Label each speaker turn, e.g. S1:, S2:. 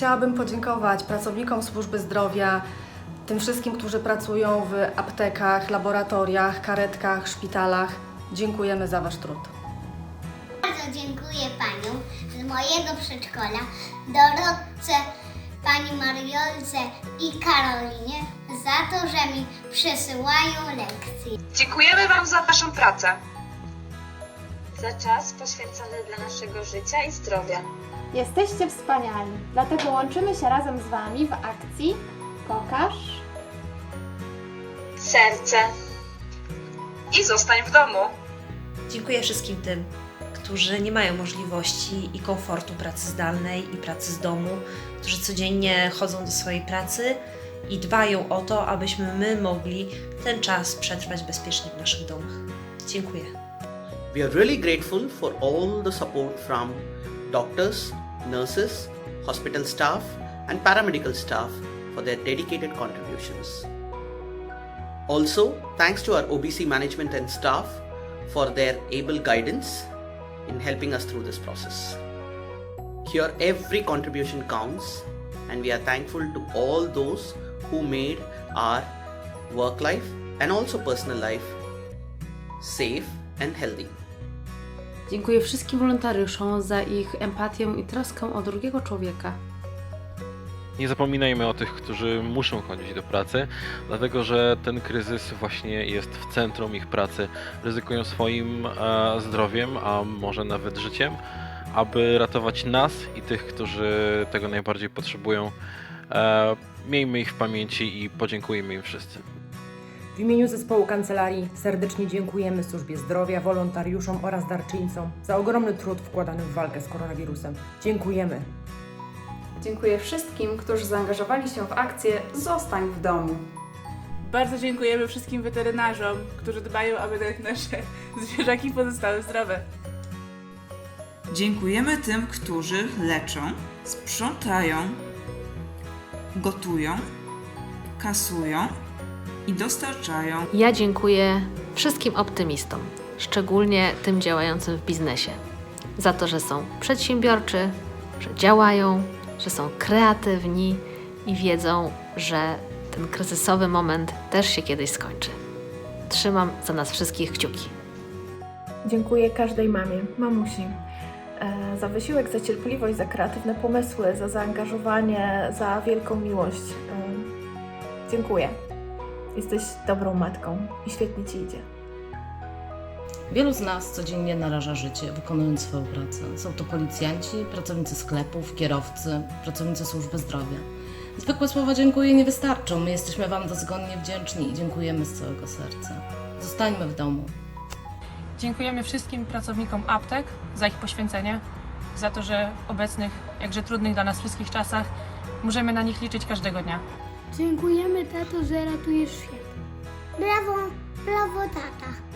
S1: chciałabym podziękować pracownikom służby zdrowia, tym wszystkim, którzy pracują w aptekach, laboratoriach, karetkach, szpitalach. Dziękujemy za Wasz trud.
S2: Bardzo dziękuję Paniom z mojego przedszkola, Dorotce, Pani Mariolce i Karolinie za to, że mi przesyłają lekcje.
S3: Dziękujemy Wam za Waszą pracę.
S4: Za czas poświęcony dla naszego życia i zdrowia.
S5: Jesteście wspaniali, dlatego łączymy się razem z Wami w akcji Pokaż.
S4: Serce.
S3: I zostań w domu.
S6: Dziękuję wszystkim tym, którzy nie mają możliwości i komfortu pracy zdalnej i pracy z domu, którzy codziennie chodzą do swojej pracy i dbają o to, abyśmy my mogli ten czas przetrwać bezpiecznie w naszych domach. Dziękuję.
S7: We are really grateful for all the support from doctors, nurses, hospital staff, and paramedical staff for their dedicated contributions. Also, thanks to our OBC management and staff for their able guidance in helping us through this process. Here, every contribution counts, and we are thankful to all those who made our work life and also personal life safe and healthy.
S8: Dziękuję wszystkim wolontariuszom za ich empatię i troskę o drugiego człowieka.
S9: Nie zapominajmy o tych, którzy muszą chodzić do pracy, dlatego że ten kryzys właśnie jest w centrum ich pracy. Ryzykują swoim e, zdrowiem, a może nawet życiem, aby ratować nas i tych, którzy tego najbardziej potrzebują. E, miejmy ich w pamięci i podziękujmy im wszyscy.
S10: W imieniu zespołu kancelarii serdecznie dziękujemy służbie zdrowia, wolontariuszom oraz darczyńcom za ogromny trud wkładany w walkę z koronawirusem. Dziękujemy.
S5: Dziękuję wszystkim, którzy zaangażowali się w akcję Zostań w domu.
S11: Bardzo dziękujemy wszystkim weterynarzom, którzy dbają, aby nasze zwierzaki pozostały zdrowe.
S12: Dziękujemy tym, którzy leczą, sprzątają, gotują, kasują i dostarczają.
S13: Ja dziękuję wszystkim optymistom, szczególnie tym działającym w biznesie, za to, że są przedsiębiorczy, że działają, że są kreatywni i wiedzą, że ten kryzysowy moment też się kiedyś skończy. Trzymam za nas wszystkich kciuki.
S1: Dziękuję każdej mamie, mamusi, e, za wysiłek, za cierpliwość, za kreatywne pomysły, za zaangażowanie, za wielką miłość. E, Dziękuję. Jesteś dobrą matką i świetnie Ci idzie.
S8: Wielu z nas codziennie naraża życie, wykonując swoją pracę. Są to policjanci, pracownicy sklepów, kierowcy, pracownicy służby zdrowia. Zwykłe słowa dziękuję nie wystarczą. My jesteśmy Wam dozgonnie wdzięczni i dziękujemy z całego serca. Zostańmy w domu.
S11: Dziękujemy wszystkim pracownikom aptek za ich poświęcenie, za to, że w obecnych, jakże trudnych dla nas wszystkich czasach możemy na nich liczyć każdego dnia.
S2: Dziękujemy tato, że ratujesz świat. Brawo, brawo tato.